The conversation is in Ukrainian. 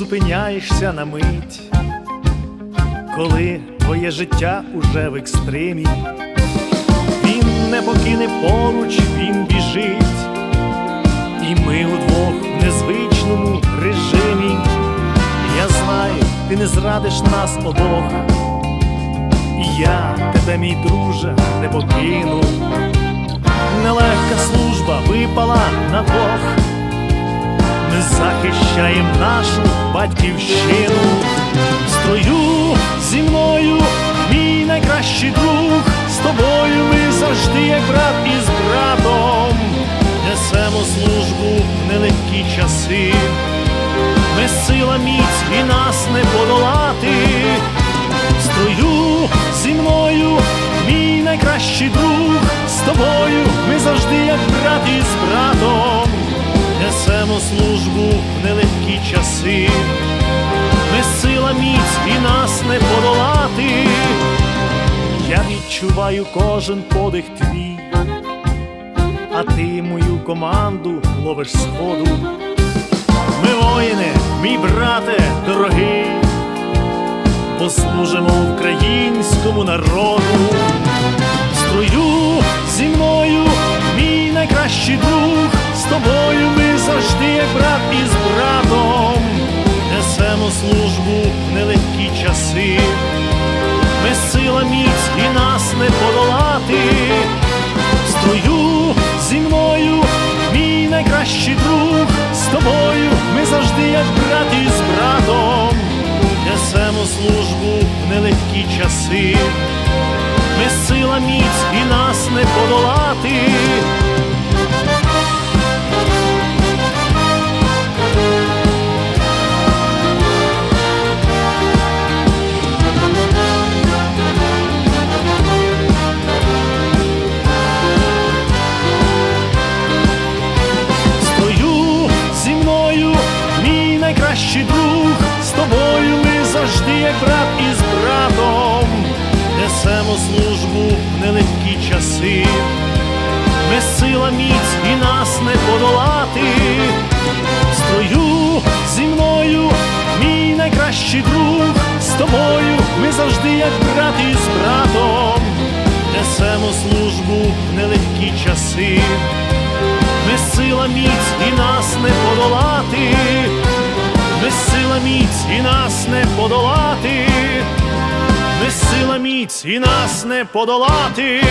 зупиняєшся на мить, коли твоє життя уже в екстримі, він не покине поруч, він біжить, і ми удвох в незвичному режимі. Я знаю, ти не зрадиш нас обох, і я тебе, мій друже, не покину. Нелегка служба випала на двох. Ми захищаємо нашу батьківщину. В строю зі мною мій найкращий друг. З тобою ми завжди, як брат із братом, несемо службу в нелегкі часи. Ми сила міць і нас не подолати. В строю зі мною мій найкращий друг. З тобою ми завжди, як брат із братом службу в нелегкі часи, ми сила міць і нас не подолати. Я відчуваю кожен подих твій, а ти мою команду ловиш сходу. Ми воїни, мій брате дорогий, послужимо українському народу. Строю зі мною мій найкращий друг, службу в нелегкі часи, ми сила міць і нас не подолати. В строю зі мною мій найкращий друг, з тобою ми завжди, як брат із братом, несемо службу в нелегкі часи. Ми сила міць і нас не подолати. Найкращий друг, з тобою ми завжди, як брат із братом, несемо службу в нелегкі часи, ми сила міць і нас не подолати. Стою зі мною, мій найкращий друг, з тобою ми завжди, як брат із братом, несемо службу в нелегкі часи. Ми сила міць і нас не подолати, ми сила міць і нас не подолати, сила міць і нас не подолати.